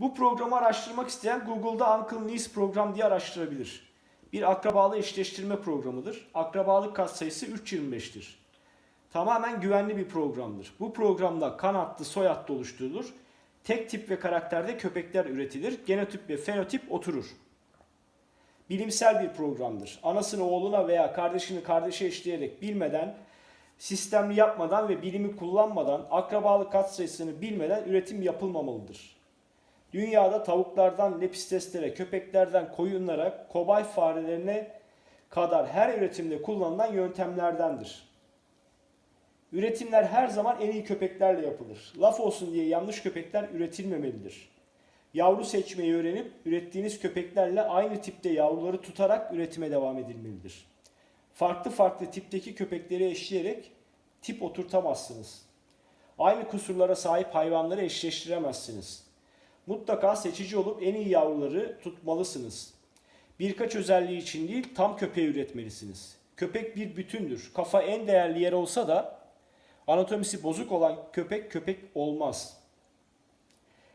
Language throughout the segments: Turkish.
Bu programı araştırmak isteyen Google'da Uncle Niece program diye araştırabilir. Bir akrabalı eşleştirme programıdır. Akrabalık katsayısı 3.25'tir. Tamamen güvenli bir programdır. Bu programda kan hattı, soy hattı oluşturulur. Tek tip ve karakterde köpekler üretilir. Genotip ve fenotip oturur. Bilimsel bir programdır. Anasını oğluna veya kardeşini kardeşe eşleyerek bilmeden, sistemli yapmadan ve bilimi kullanmadan, akrabalık katsayısını bilmeden üretim yapılmamalıdır. Dünyada tavuklardan lepistestere, köpeklerden koyunlara, kobay farelerine kadar her üretimde kullanılan yöntemlerdendir. Üretimler her zaman en iyi köpeklerle yapılır. Laf olsun diye yanlış köpekler üretilmemelidir. Yavru seçmeyi öğrenip ürettiğiniz köpeklerle aynı tipte yavruları tutarak üretime devam edilmelidir. Farklı farklı tipteki köpekleri eşleyerek tip oturtamazsınız. Aynı kusurlara sahip hayvanları eşleştiremezsiniz. Mutlaka seçici olup en iyi yavruları tutmalısınız. Birkaç özelliği için değil, tam köpeği üretmelisiniz. Köpek bir bütündür. Kafa en değerli yer olsa da anatomisi bozuk olan köpek köpek olmaz.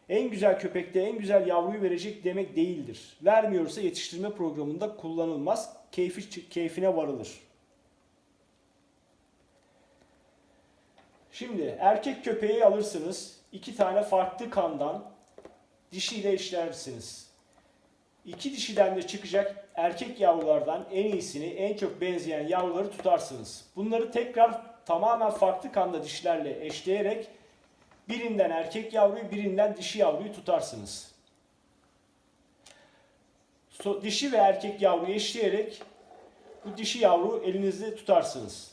En güzel köpekte en güzel yavruyu verecek demek değildir. Vermiyorsa yetiştirme programında kullanılmaz, keyfi, keyfine varılır. Şimdi erkek köpeği alırsınız. iki tane farklı kandan dişiyle eşlersiniz. İki dişiden de çıkacak erkek yavrulardan en iyisini, en çok benzeyen yavruları tutarsınız. Bunları tekrar tamamen farklı kanda dişlerle eşleyerek birinden erkek yavruyu, birinden dişi yavruyu tutarsınız. Dişi ve erkek yavruyu eşleyerek bu dişi yavru elinizde tutarsınız.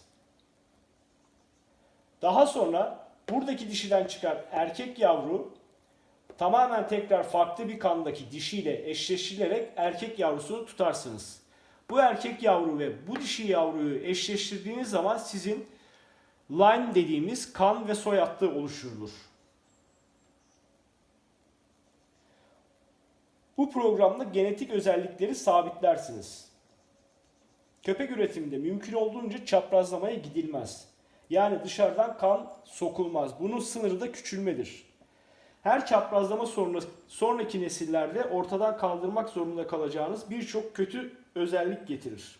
Daha sonra buradaki dişiden çıkan erkek yavru tamamen tekrar farklı bir kandaki dişiyle eşleştirilerek erkek yavrusunu tutarsınız. Bu erkek yavru ve bu dişi yavruyu eşleştirdiğiniz zaman sizin line dediğimiz kan ve soy hattı oluşturulur. Bu programda genetik özellikleri sabitlersiniz. Köpek üretiminde mümkün olduğunca çaprazlamaya gidilmez. Yani dışarıdan kan sokulmaz. Bunun sınırı da küçülmedir. Her çaprazlama sonra, sonraki nesillerde ortadan kaldırmak zorunda kalacağınız birçok kötü özellik getirir.